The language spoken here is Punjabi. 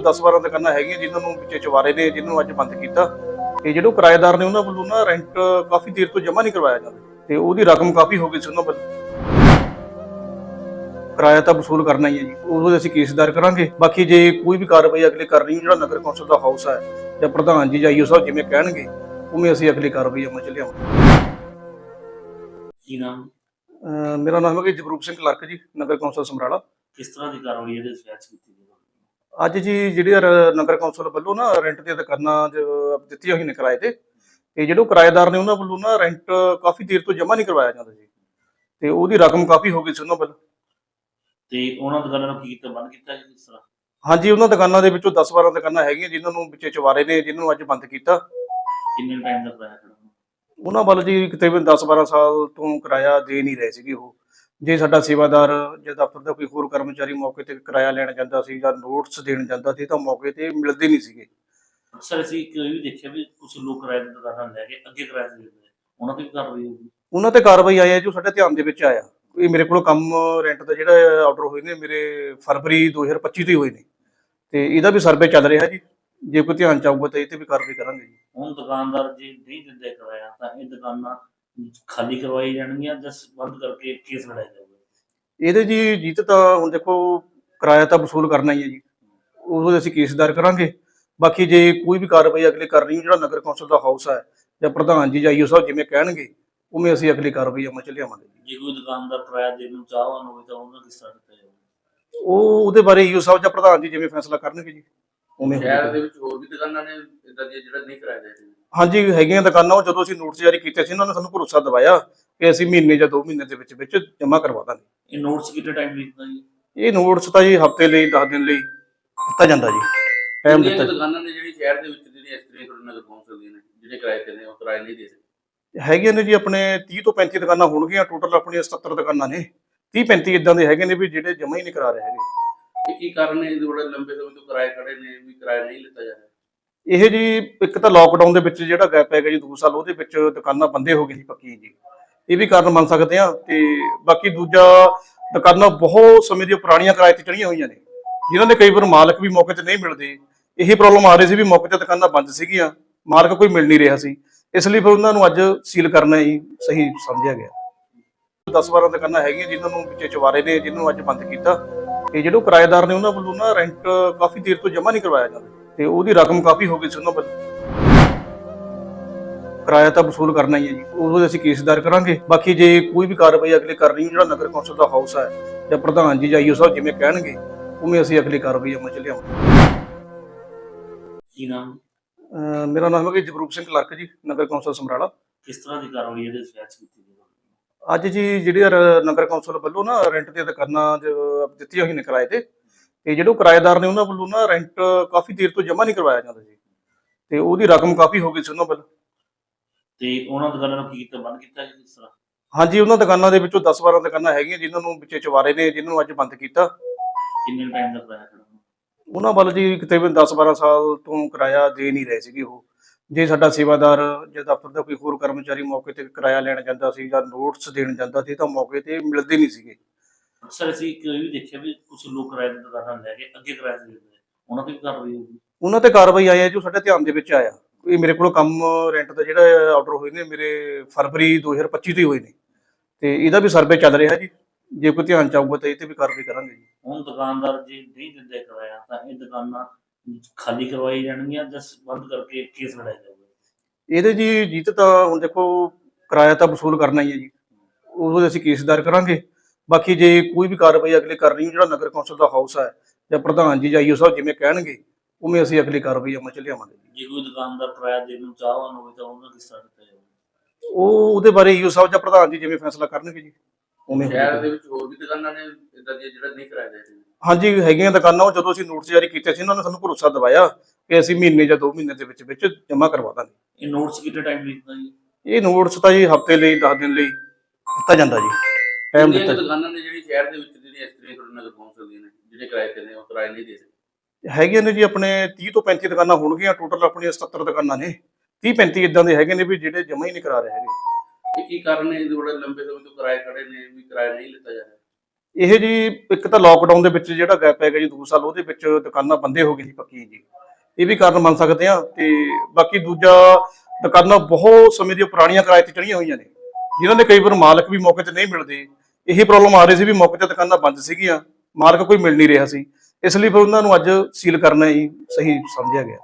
10-12 ਦੁਕਾਨਾਂ ਹੈਗੀਆਂ ਜਿਨ੍ਹਾਂ ਨੂੰ ਵਿੱਚੇ ਚਵਾਰੇ ਨੇ ਜਿਹਨਾਂ ਨੂੰ ਅੱਜ ਬੰਦ ਕੀਤਾ। ਤੇ ਜਿਹੜੇ ਕਿਰਾਏਦਾਰ ਨੇ ਉਹਨਾਂ ਵੱਲੋਂ ਨਾ ਰੈਂਟ ਕਾਫੀ ਦੇਰ ਤੋਂ ਜਮ੍ਹਾਂ ਨਹੀਂ ਕਰਵਾਇਆ ਜਾਂਦਾ। ਤੇ ਉਹਦੀ ਰਕਮ ਕਾਫੀ ਹੋ ਗਈ ਸੀ ਉਹਨਾਂ ਵੱਲੋਂ। ਕਿਰਾਇਆ ਤਾਂ ਵਸੂਲ ਕਰਨਾ ਹੀ ਹੈ ਜੀ। ਉਹਦੇ ਅਸੀਂ ਕੇਸ ਦਾਇਰ ਕਰਾਂਗੇ। ਬਾਕੀ ਜੇ ਕੋਈ ਵੀ ਕਾਰਵਾਈ ਅਗਲੇ ਕਰਨੀ ਜਿਹੜਾ ਨਗਰ ਕੌਂਸਲ ਦਾ ਹਾਊਸ ਹੈ ਜਾਂ ਪ੍ਰਧਾਨ ਜੀ ਜਾਂ ਈਓ ਸਾਹਿਬ ਜਿਵੇਂ ਕਹਿਣਗੇ ਉਵੇਂ ਅਸੀਂ ਅਗਲੀ ਕਾਰਵਾਈ ਅਮਲ ਚ ਲਿਆਵਾਂਗੇ। ਕੀ ਨਾਮ? ਮੇਰਾ ਨਾਮ ਹੈ ਜਗਰੂਪ ਸਿੰਘ ਕਲਰਕ ਜੀ ਨਗਰ ਕੌਂਸਲ ਸਮਰਾਲਾ। ਕਿਸ ਤਰ੍ਹਾਂ ਦੀ ਕਾਰਵਾਈ ਇਹਦੇ ਵਿੱਚ ਕੀਤੀ ਗਈ? ਅੱਜ ਜੀ ਜਿਹੜੀ ਰ- ਨਗਰ ਕੌਂਸਲ ਵੱਲੋਂ ਨਾ ਰੈਂਟ ਤੇ ਦੁਕਾਨਾਂ ਜ- ਦਿੱਤੀਆਂ ਹੋਈਆਂ ਨੇ ਕਿਰਾਏ ਤੇ ਤੇ ਜਿਹੜੇ ਉਹ ਕਿਰਾਏਦਾਰ ਨੇ ਉਹਨਾਂ ਵੱਲੋਂ ਨਾ ਰੈਂਟ ਕਾਫੀ ਦੇਰ ਤੋਂ ਜਮ੍ਹਾਂ ਨਹੀਂ ਕਰਵਾਇਆ ਜਾਂਦਾ ਜੀ। ਤੇ ਉਹਦੀ ਰਕਮ ਕਾਫੀ ਹੋ ਗਈ ਸੀ ਉਹਨਾਂ ਵੱਲੋਂ। ਤੇ ਉਹਨਾਂ ਦੁਕਾਨਾਂ ਨੂੰ ਕੀ ਕੀਤਾ ਬੰਦ ਕੀਤਾ ਜੀ ਕਿਸ ਤਰ੍ਹਾਂ? ਹਾਂਜੀ ਉਹਨਾਂ ਦੁਕਾਨਾਂ ਦੇ ਵਿੱਚੋਂ 10-12 ਦੁਕਾਨਾਂ ਹੈਗੀਆਂ ਜਿਨ੍ਹਾਂ ਨੂੰ ਵਿੱਚੇ ਚਵਾਰੇ ਨੇ ਜਿਹਨਾਂ ਨੂੰ ਅੱਜ ਬੰਦ ਕੀਤਾ। ਕਿੰਨੇ ਟਾਈਮ ਦਾ ਕਿਰਾਇਆ ਖੜਾ ਉਹਨਾਂ ਵੱਲ ਜੀ ਤਕਰੀਬਨ 10-12 ਸਾਲ ਤੋਂ ਕਿਰਾਇਆ ਦੇ ਨਹੀਂ ਰਹੇ ਸੀਗੇ ਉਹ। ਜੇ ਸਾਡਾ ਸੇਵਾਦਾਰ ਜਾਂ ਦਫ਼ਤਰ ਦਾ ਕੋਈ ਹੋਰ ਕਰਮਚਾਰੀ ਮੌਕੇ ਤੇ ਕਿਰਾਇਆ ਲੈਣ ਜਾਂਦਾ ਸੀ ਜਾਂ ਨੋਟਸ ਦੇਣ ਜਾਂਦਾ ਸੀ ਤਾਂ ਮੌਕੇ ਤੇ ਮਿਲਦੇ ਨਹੀਂ ਸੀਗੇ। ਅਕਸਰ ਅਸੀਂ ਇੱਕ ਇਹ ਵੀ ਦੇਖਿਆ ਵੀ ਕੁਝ ਲੋਕ ਕਿਰਾਏ ਦੀ ਦੁਕਾਨਾਂ ਲੈ ਕੇ ਅੱਗੇ ਕਿਰਾਏ ਤੇ ਦਿੰਦੇ ਨੇ। ਉਹਨਾਂ ਤੇ ਵੀ ਕਾਰਵਾਈ ਹੋਊਗੀ? ਉਹਨਾਂ ਤੇ ਕਾਰਵਾਈ ਆਈ ਹੈ ਜੋ ਸਾਡੇ ਧਿਆਨ ਦੇ ਵਿੱਚ ਆਇਆ। ਇਹ ਮੇਰੇ ਕੋਲ ਕੰਮ ਰੈਂਟ ਦਾ ਜਿਹੜਾ ਆਰਡਰ ਹੋਏ ਨੇ ਮੇਰੇ ਫਰਵਰੀ 2025 ਤੋਂ ਹੀ ਹੋਏ ਨੇ। ਤੇ ਇਹਦਾ ਵੀ ਸਰਵੇ ਚੱਲ ਰਿਹਾ ਜੀ। ਜੇ ਕੋਈ ਧਿਆਨ ਚ ਆਊਗਾ ਤਾਂ ਇਹ ਤੇ ਵੀ ਕਾਰਵਾਈ ਕਰਾਂਗੇ ਜੀ। ਹੁਣ ਦੁਕਾਨਦਾਰ ਜੇ ਨਹੀਂ ਦਿੰਦੇ ਕਿਰਾਇਆ ਤਾਂ ਇਹ ਦੁਕਾਨਾਂ ਖਾਲੀ ਕਰਵਾਈ ਜਾਣਗੀਆਂ ਜਾਂ ਬੰਦ ਕਰਕੇ ਕੇਸ ਲੜਾਇਆ ਜਾਊਗਾ? ਇਹਦੇ ਜੀ ਜੀਤ ਤਾਂ ਹੁਣ ਦੇਖੋ ਕਿਰਾਇਆ ਤਾਂ ਵਸੂਲ ਕਰਨਾ ਹੀ ਹੈ ਜੀ। ਉਹਦੇ ਅਸੀਂ ਕੇਸ ਦਾਇਰ ਕਰਾਂਗੇ। ਬਾਕੀ ਜੇ ਕੋਈ ਵੀ ਕਾਰਵਾਈ ਅਗਲੇ ਕਰਨੀ ਜਿਹੜਾ ਨਗਰ ਕੌਂਸਲ ਦਾ ਹਾਊਸ ਹੈ ਜਾਂ ਪ੍ਰਧਾਨ ਜੀ ਜਾਂ ਈਓ ਸਾਹਿਬ ਜਿਵੇਂ ਕਹਿਣਗੇ ਉਵੇਂ ਅਸੀਂ ਅਗਲੀ ਕਾਰਵਾਈ ਅਮਲ ਚ ਲਿਆਵਾਂਗੇ ਜੀ। ਜੇ ਕੋਈ ਦੁਕਾਨਦਾਰ ਕਿਰਾਇਆ ਦੇਣ ਨੂੰ ਚਾਹਵਾਨ ਹੋਵੇ ਤਾਂ ਉਹਨਾਂ ਤਰ੍ਹਾਂ ਕੀਤਾ ਜਾਊਗਾ ਉਹ ਉਹਦੇ ਬਾਰੇ ਈਓ ਸਾਹਿਬ ਜਾਂ ਪ੍ਰਧਾਨ ਜੀ ਜਿਵੇਂ ਫੈਸਲਾ ਕਰਨਗੇ ਜੀ ਉਵੇਂ ਸ਼ਹਿਰ। ਦੇ ਵਿੱਚ ਹੋਰ ਵੀ ਦੁਕਾਨਾਂ ਨੇ ਇਦਾਂ ਦੀਆਂ ਜਿਹੜਾ ਨਹੀਂ ਕਰਾਇਆ ਜਾ ਰਿਹਾ ਹਾਂਜੀ ਹੈਗੀਆਂ ਦੁਕਾਨਾਂ ਉਹ ਜਦੋਂ ਅਸੀਂ ਨੋਟਿਸ ਜਾਰੀ ਕੀਤੇ ਸੀ ਉਹਨਾਂ ਨੇ ਸਾਨੂੰ ਭਰੋਸਾ ਦਿਵਾਇਆ ਕਿ ਅਸੀਂ ਮਹੀਨੇ ਜਾਂ 2 ਮਹੀਨੇ ਦੇ ਵਿੱਚ ਵਿੱਚ ਜਮ੍ਹਾਂ ਕਰਵਾ ਦਾਂਗੇ। ਇਹ ਨੋਟਸ ਕਿੰਨੇ ਟਾਈਮ ਲਿਖਦਾ ਜੀ? ਇਹ ਨੋਟਿਸ ਤਾਂ ਜੀ ਹਫ਼ਤੇ ਲਈ 10 ਦਿਨ ਲਈ ਦਿੱਤਾ ਜਾਂਦਾ ਜੀ। ਟਾਈਮ ਕਿੰਨੀਆਂ ਦਿੱਤਾ ਕੁ ਦੁਕਾਨਾਂ ਨੇ ਜਿਹੜੀ ਸ਼ਹਿਰ ਦੇ ਵਿੱਚ ਜਿਹੜੀਆਂ ਇਸ ਤਰ੍ਹਾਂ ਤੁਹਾਡੇ ਨਗਰ ਕੌਂਸਲ ਦੀਆਂ ਨੇ ਜਿਹੜੇ ਕਿਰਾਏ ਤੇ ਨੇ ਉਹ ਕਿਰਾਏ ਨਹੀਂ ਦੇ ਰਹੇ? ਹੈਗੀਆਂ ਨੇ ਜੀ ਆਪਣੇ 30 ਤੋਂ 35 ਦੁਕਾਨਾਂ ਹੋਣਗੀਆਂ ਟੋਟਲ ਆਪਣੀਆਂ 77 ਦੁਕਾਨਾਂ ਨੇ। 30 35 ਇਦਾਂ ਦੇ ਹੈਗੇ ਨੇ ਵੀ ਜਿਹੜੇ ਜਮ੍ਹਾਂ ਹੀ ਨਹੀਂ ਕਰਾ ਰਹੇ ਹੈਗੇ। ਇਹ ਕੀ ਕਾਰਨ ਹੈ ਬੜੇ ਲੰਬੇ ਸਮੇਂ ਤੋਂ ਕਿਰਾਏ ਖੜੇ ਨੇ ਵੀ ਕਿਰਾਇਆ ਨਹੀਂ ਲਿੱਤਾ ਜਾ ਰਿਹਾ? ਇਹ ਜੀ ਇੱਕ ਤਾਂ ਲੋਕਡਾਊਨ ਦੇ ਵਿੱਚ ਜਿਹੜਾ ਗੈਪ ਹੈਗਾ ਜੀ 2 ਸਾਲ, ਉਹਦੇ ਵਿੱਚ ਦੁਕਾਨਾਂ ਬੰਦੇ ਹੋ ਗਈ ਸੀ ਪੱਕੀ ਜੀ। ਇਹ ਵੀ ਕਾਰਨ ਮੰਨ ਸਕਦੇ ਆ ਤੇ ਬਾਕੀ ਦੂਜਾ ਦੁਕਾਨਾਂ ਬਹੁਤ ਸਮੇਂ ਦੀਆਂ ਪੁਰਾਣੀਆਂ ਕਿਰਾਏ ਤੇ ਚੜੀਆਂ ਹੋਈਆਂ ਨੇ, ਜਿਨ੍ਹਾਂ ਦੇ ਕਈ ਵਾਰ ਮਾਲਕ ਵੀ ਮੌਕੇ ਤੇ ਨਹੀਂ ਮਿਲਦੇ। ਇਹ ਪ੍ਰੋਬਲਮ ਆ ਰਹੀ ਸੀ ਵੀ ਮੌਕੇ ਤੇ ਦੁਕਾਨਾਂ ਬੰਦ ਸੀਗੀਆਂ, ਮਾਲਕ ਕੋਈ ਮਿਲ ਨਹੀਂ ਰਿਹਾ ਸੀ। ਇਸ ਲਈ ਫਿਰ ਉਹਨਾਂ ਨੂੰ ਅੱਜ ਸੀਲ ਕਰਨਾ ਹੀ ਸਹੀ ਸਮਝਿਆ ਗਿਆ। 10-12 ਦੁਕਾਨਾਂ ਹੈਗੀਆਂ ਜਿਨ੍ਹਾਂ ਨੂੰ ਵਿੱਚੇ ਚਵਾਰੇ ਨੇ ਜਿਹਨਾਂ ਨੂੰ ਅੱਜ ਬੰਦ ਕੀਤਾ। ਤੇ ਜਿਹੜੇ ਉਹ ਕਿਰਾਏਦਾਰ ਨੇ, ਉਹਨਾਂ ਵੱਲੋਂ ਨਾ ਰੈਂਟ ਕਾਫੀ ਦੇਰ ਤੋਂ ਜਮ੍ਹਾਂ ਨਹੀਂ ਕਰਵਾਇਆ ਜਾਂਦਾ। ਤੇ ਉਹਦੀ ਰਕਮ ਕਾਫੀ ਹੋ ਗਈ ਸੀ ਉਹਨਾਂ ਵੱਲੋਂ ਕਿਰਾਇਆ ਤਾਂ ਵਸੂਲ ਕਰਨਾ ਹੀ ਹੈ ਜੀ। ਉਹਦੇ ਅਸੀਂ ਕੇਸ ਦਾਇਰ ਕਰਾਂਗੇ। ਬਾਕੀ ਜੇ ਕੋਈ ਵੀ ਕਾਰਵਾਈ ਅਗਲੇ ਕਰਨੀ ਜਿਹੜਾ ਨਗਰ ਕੌਂਸਲ ਦਾ ਹਾਊਸ ਹੈ ਜਾਂ ਪ੍ਰਧਾਨ ਜੀ ਜਾਂ ਈਓ ਸਾਹਿਬ ਜਿਵੇਂ ਕਹਿਣਗੇ ਉਵੇਂ ਅਸੀਂ ਅਗਲੀ ਕਾਰਵਾਈ ਅਮਲ ਚ ਲਿਆਵਾਂਗੇ। ਕੀ ਨਾਮ? ਅਹ ਮੇਰਾ ਨਾਮ ਹੈ ਜਗਰੂਪ ਸਿੰਘ ਕਲਰਕ ਜੀ ਨਗਰ ਕੌਂਸਲ ਸਮਰਾਲਾ। ਕਿਸ ਤਰ੍ਹਾਂ ਦੀ ਕਾਰਵਾਈ ਇਹਦੇ ਵਿੱਚ ਕੀਤੀ ਗਈ? ਅੱਜ ਜੀ ਜਿਹੜੀ ਰ- ਨਗਰ ਕੌਂਸਲ ਵੱਲੋਂ ਨਾ ਰੈਂਟ ਤੇ ਦੁਕਾਨਾਂ ਜ- ਦਿੱਤੀਆਂ ਹੋਈਆਂ ਨੇ ਕਿਰਾਏ ਤੇ ਤੇ ਜਿਹੜੇ ਕਿਰਾਏਦਾਰ ਨੇ ਉਹਨਾਂ ਵੱਲੋਂ ਨਾ ਰੈਂਟ ਕਾਫੀ ਦੇਰ ਤੋਂ ਜਮ੍ਹਾਂ ਨਹੀਂ ਕਰਵਾਇਆ ਜਾਂਦਾ ਜੀ ਤੇ ਉਹਦੀ ਰਕਮ ਕਾਫੀ ਹੋ ਗਈ ਸੀ ਉਹਨਾਂ ਵੱਲੋਂ। ਤੇ ਉਹਨਾਂ ਦੁਕਾਨਾਂ ਨੂੰ ਕੀ ਕੀਤਾ ਬੰਦ ਕੀਤਾ ਜੀ ਕਿਸ ਤਰ੍ਹਾਂ? ਹਾਂਜੀ ਉਹਨਾਂ ਦੁਕਾਨਾਂ ਦੇ ਵਿੱਚੋਂ 10-12 ਦੁਕਾਨਾਂ ਹੈਗੀਆਂ ਜਿਨ੍ਹਾਂ ਨੂੰ ਵਿੱਚੇ ਚਵਾਰੇ ਨੇ ਜਿਹਨਾਂ ਨੂੰ ਅੱਜ ਬੰਦ ਕੀਤਾ। ਕਿੰਨੇ ਟਾਈਮ ਦਾ ਕਿਰਾਇਆ ਖੜਾ ਉਹਨਾਂ ਵੱਲ ਜੀ ਤਕਰੀਬਨ 10-12 ਸਾਲ ਤੋਂ ਕਿਰਾਇਆ ਦੇ ਨਹੀਂ ਰਹੇ ਸੀਗੇ ਉਹ। ਜੇ ਸਾਡਾ ਸੇਵਾਦਾਰ ਜਾਂ ਦਫ਼ਤਰ ਦਾ ਕੋਈ ਹੋਰ ਕਰਮਚਾਰੀ ਮੌਕੇ ਤੇ ਕਿਰਾਇਆ ਲੈਣ ਜਾਂਦਾ ਸੀ ਜਾਂ ਨੋਟਸ ਦੇਣ ਜਾਂਦਾ ਸੀ ਤਾਂ ਮੌਕੇ ਤੇ ਮਿਲਦੇ ਨਹੀਂ ਸੀਗੇ। ਅਕਸਰ ਅਸੀਂ ਇੱਕ ਇਹ ਵੀ ਦੇਖਿਆ ਵੀ ਕੁਝ ਲੋਕ ਕਿਰਾਏ ਦੀ ਦੁਕਾਨਾਂ ਲੈ ਕੇ ਅੱਗੇ ਕਿਰਾਏ ਦਿੰਦੇ ਨੇ। ਉਹਨਾਂ ਤੇ ਵੀ ਕਾਰਵਾਈ ਹੋਊਗੀ। ਉਹਨਾਂ ਤੇ ਕਾਰਵਾਈ ਆਈ ਹੈ ਜੋ ਸਾਡੇ ਧਿਆਨ ਦੇ ਵਿੱਚ ਆਇਆ। ਇਹ ਮੇਰੇ ਕੋਲ ਕੰਮ ਰੈਂਟ ਦਾ ਜਿਹੜਾ ਆਰਡਰ ਹੋਏ ਨੇ ਮੇਰੇ ਫਰਵਰੀ 2025 ਤੋਂ ਹੀ ਹੋਏ ਨੇ। ਤੇ ਇਹਦਾ ਵੀ ਸਰਵੇ ਚੱਲ ਰਿਹਾ ਜੀ। ਜੇ ਕੋਈ ਧਿਆਨ ਚ ਆਊਗਾ ਤਾਂ ਇਹ ਤੇ ਵੀ ਕਾਰਵਾਈ ਕਰਾਂਗੇ ਜੀ। ਹੁਣ ਦੁਕਾਨਦਾਰ ਜੇ ਨਹੀਂ ਦਿੰਦੇ ਕਿਰਾਇਆ ਤਾਂ ਇਹ ਦੁਕਾਨਾਂ ਖਾਲੀ ਕਰਵਾਈ ਜਾਣਗੀਆਂ ਜਾਂ ਬੰਦ ਕਰਕੇ ਕੇਸ ਲੜਾਇਆ ਜਾਊਗਾ। ਇਹਦੇ ਜੀ ਜੀਤ ਤਾਂ ਹੁਣ ਦੇਖੋ ਕਿਰਾਇਆ ਤਾਂ ਵਸੂਲ ਕਰਨਾ ਹੀ ਹੈ ਜੀ। ਉਹਦੇ ਅਸੀਂ ਕੇਸ ਦਾਇਰ ਕਰਾਂਗੇ। ਬਾਕੀ ਜੇ ਕੋਈ ਵੀ ਕਾਰਵਾਈ ਅਗਲੇ ਕਰਨੀ ਜਿਹੜਾ ਨਗਰ ਕੌਂਸਲ ਦਾ ਹਾਊਸ ਹੈ ਜਾਂ ਪ੍ਰਧਾਨ ਜੀ ਜਾਂ ਈਓ ਸਾਹਿਬ ਜਿਵੇਂ ਕਹਿਣਗੇ ਉਵੇਂ ਅਸੀਂ ਅਗਲੀ ਕਾਰਵਾਈ ਅਮਲ ਚ ਲਿਆਵਾਂਗੇ। ਜੀ ਜੇ ਕੋਈ ਦੁਕਾਨਦਾਰ ਕਿਰਾਇਆ ਦੇਣ ਨੂੰ ਚਾਹਵਾਨ ਹੋਵੇ ਤਾਂ ਉਹਨਾਂ ਤਰ੍ਹਾਂ ਕੀਤਾ ਜਾਊਗਾ ਉਹ ਉਹਦੇ ਬਾਰੇ ਈਓ ਸਾਹਿਬ ਜਾਂ ਪ੍ਰਧਾਨ ਜੀ ਜਿਵੇਂ ਫੈਸਲਾ ਕਰਨਗੇ ਜੀ ਉਵੇਂ ਸ਼ਹਿਰ। ਦੇ ਵਿੱਚ ਹੋਰ ਵੀ ਦੁਕਾਨਾਂ ਨੇ ਇਦਾਂ ਦੀਆਂ ਜਿਹੜਾ ਨਹੀਂ ਕਰਾਇਆ ਜਾ ਰਿਹਾ? ਹਾਂਜੀ ਹੈਗੀਆਂ ਦੁਕਾਨਾਂ ਉਹ ਜਦੋਂ ਅਸੀਂ ਨੋਟਿਸ ਜਾਰੀ ਕੀਤੇ ਸੀ ਉਹਨਾਂ ਨੇ ਸਾਨੂੰ ਭਰੋਸਾ ਦਿਵਾਇਆ ਕਿ ਅਸੀਂ ਮਹੀਨੇ ਜਾਂ 2 ਮਹੀਨੇ ਦੇ ਵਿੱਚ ਵਿੱਚ ਜਮ੍ਹਾਂ ਕਰਵਾ ਦਾਂਗੇ। ਇਹ ਨੋਟਸ ਕਿੰਨੇ ਟਾਈਮ ਲਿਖਦਾ ਜੀ? ਇਹ ਨੋਟਿਸ ਤਾਂ ਜੀ ਹਫ਼ਤੇ ਲਈ 10 ਦਿਨ ਲਈ ਦਿੱਤਾ ਜਾਂਦਾ ਜੀ। ਟਾਈਮ ਦਿੱਤਾ। ਦੁਕਾਨਾਂ ਨੇ ਜਿਹੜੀ ਸ਼ਹਿਰ ਦੇ ਵਿੱਚ ਜਿਹੜੀਆਂ ਇਸ ਤਰ੍ਹਾਂ ਤੁਹਾਡੇ ਨਗਰ ਕੌਂਸਲ ਦੀਆਂ ਨੇ ਜਿਹੜੇ ਕਿਰਾਏ ਤੇ ਨੇ ਉਹ ਕਿਰਾਏ ਨਹੀਂ ਦੇ ਰਹੇ? ਹੈਗੀਆਂ ਨੇ ਜੀ ਆਪਣੇ 30 ਤੋਂ 35 ਦੁਕਾਨਾਂ ਹੋਣਗੀਆਂ ਟੋਟਲ ਆਪਣੀਆਂ 77 ਦੁਕਾਨਾਂ ਨੇ। 30 35 ਇਦਾਂ ਦੇ ਹੈਗੇ ਨੇ ਵੀ ਜਿਹੜੇ ਜਮ੍ਹਾਂ ਹੀ ਨਹੀਂ ਕਰਾ ਰਹੇ ਹੈਗੇ। ਇਹ ਕੀ ਕਾਰਨ ਇਹਦੇ ਬੜੇ ਲੰਬੇ ਸਮੇਂ ਤੋਂ ਕਿਰਾਏ ਖੜੇ ਨੇ ਵੀ ਕਿਰਾਇਆ ਨਹੀਂ ਲਿੱਤਾ ਜਾ ਰਿਹਾ? ਇਹ ਜੀ ਇੱਕ ਤਾਂ ਲੋਕਡਾਊਨ ਦੇ ਵਿੱਚ ਜਿਹੜਾ ਗੈਪ ਹੈਗਾ ਜੀ 2 ਸਾਲ ਉਹਦੇ ਵਿੱਚ ਦੁਕਾਨਾਂ ਬੰਦੇ ਹੋ ਗਈ ਸੀ ਪੱਕੀ ਜੀ। ਇਹ ਵੀ ਕਾਰਨ ਮੰਨ ਸਕਦੇ ਆ ਤੇ ਬਾਕੀ ਦੂਜਾ ਦੁਕਾਨਾਂ ਬਹੁਤ ਸਮੇਂ ਦੀਆਂ ਪੁਰਾਣੀਆਂ ਕਿਰਾਏ ਤੇ ਚੜੀਆਂ ਹੋਈਆਂ ਨੇ। ਜਿਨ੍ਹਾਂ ਦੇ ਕਈ ਵਾਰ ਮਾਲਕ ਵੀ ਮੌਕੇ ਤੇ ਨਹੀਂ ਮਿਲਦੇ, ਇਹੀ ਪ੍ਰੋਬਲਮ ਆ ਰਹੀ ਸੀ ਵੀ ਮੌਕੇ ਤੇ ਦੁਕਾਨਾਂ ਬੰਦ ਸੀਗੀਆਂ, ਮਾਲਕ ਕੋਈ ਮਿਲ ਨਹੀਂ ਰਿਹਾ ਸੀ। ਇਸ ਲਈ ਫਿਰ ਉਹਨਾਂ ਨੂੰ ਅੱਜ ਸੀਲ ਕਰਨਾ ਹੀ ਸਹੀ ਸਮਝਿਆ ਗਿਆ।